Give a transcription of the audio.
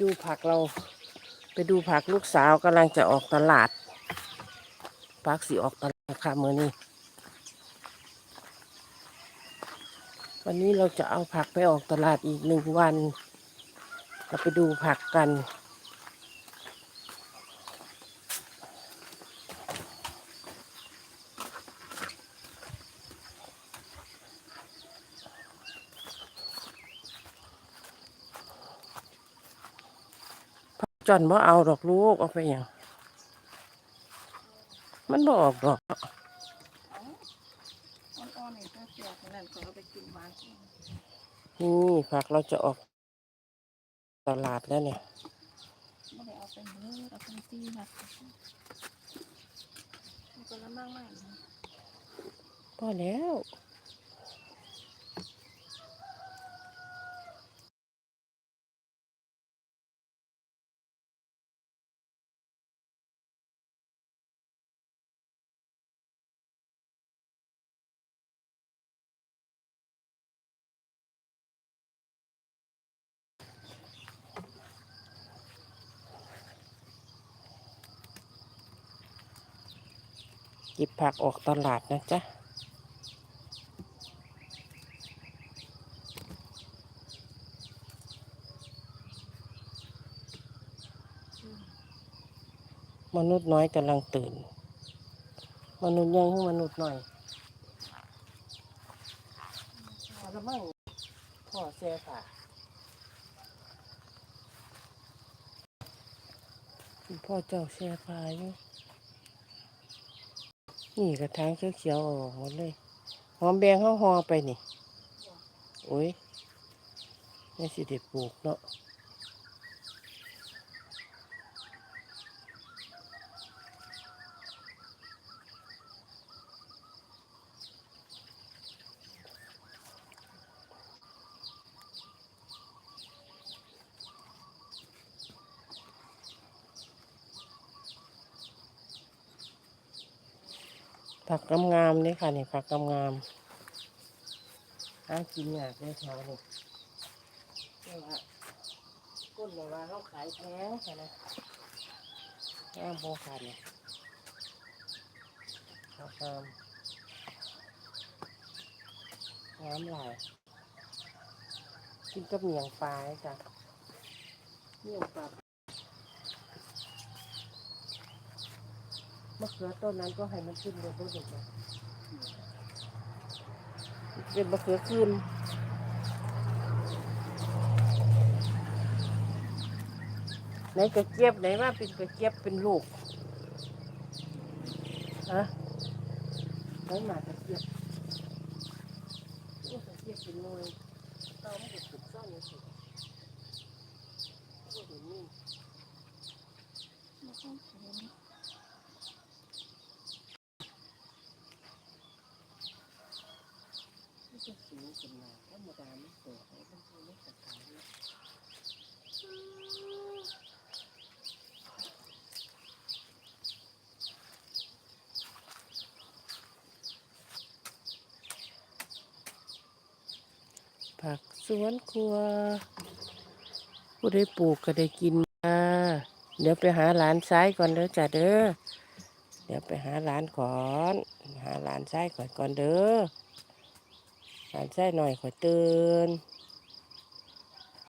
ดูผักเรา ไปดูผักลูกสาวกำลังจะออกตลาดผักสีออกตลาดค่ะมือนี้ วันนี้เราจะเอาผักไปออกตลาดอีกหนึ่งวัน เราไปดูผักกัน อนบ่เอาดอกลูกเอาไปอย่างมันบ่ออกดอกอ่อนๆนี่ก็เสียบนั่นก็เอาไปกินหวานนี่ผักเราจะออกตลาดแล้วเนี่ยไม่ได้เอาไปมือเอาไปตีนะมันก็ละมั่งมากพอแล้ว หยิบผักออกตลาดนะจ๊ะมนุษย์น้อยกำลังตื่น มนุษย์ยังให้มนุษย์หน่อยพอแล้วมั่งพ่อแซ่ค่ะคุณพ่อเจ้าแซ่ฟ้าอยู่ นี่กระถางเขียวๆออกหมดเลย หอมแบงเข้าหอไปนี่ โอ้ยไม่สิเด็ดปลูกเนาะ ผักกำงามๆนี่ค่ะนี่ผักกำงามหากินยากเลยแถวนี้เรียกว่าก้นบอกว่าเขาขายแพงค่ะนะแพงโบค่ะเนี่ยผักงามงามหลายกินกับเหนียงปลาเลยจ้ะเหนียงปลา มะเขือต้นนั้นก็ให้มันขึ้นเลยต้นเด็กเป็นมะเขือขึ้นไหนกระเจี๊ยบไหนว่าเป็นกระเจี๊ยบเป็นลูกฮะไหนมากระเจี๊ยบกระเจี๊ยบเป็นหน่วยตอนมันจะถูกซ่อนอยู่สิโอ้เดี๋ยวนี้ มันต้องเขียน ไม่ใช่สูง ขึ้นมาธรรมดาไม่เปิดให้เป็นตัวเล็กแต่ขายนะผักสวนครัวผู้ได้ปลูกก็ได้กินมาเดี๋ยวไปหาหลานซ้ายก่อนเด้อจ้ะเด้อเดี๋ยวไปหาหลานก่อน หาหลานซ้ายก่อนก่อนเด้อ หานซ้ายหน่อยขอเตือน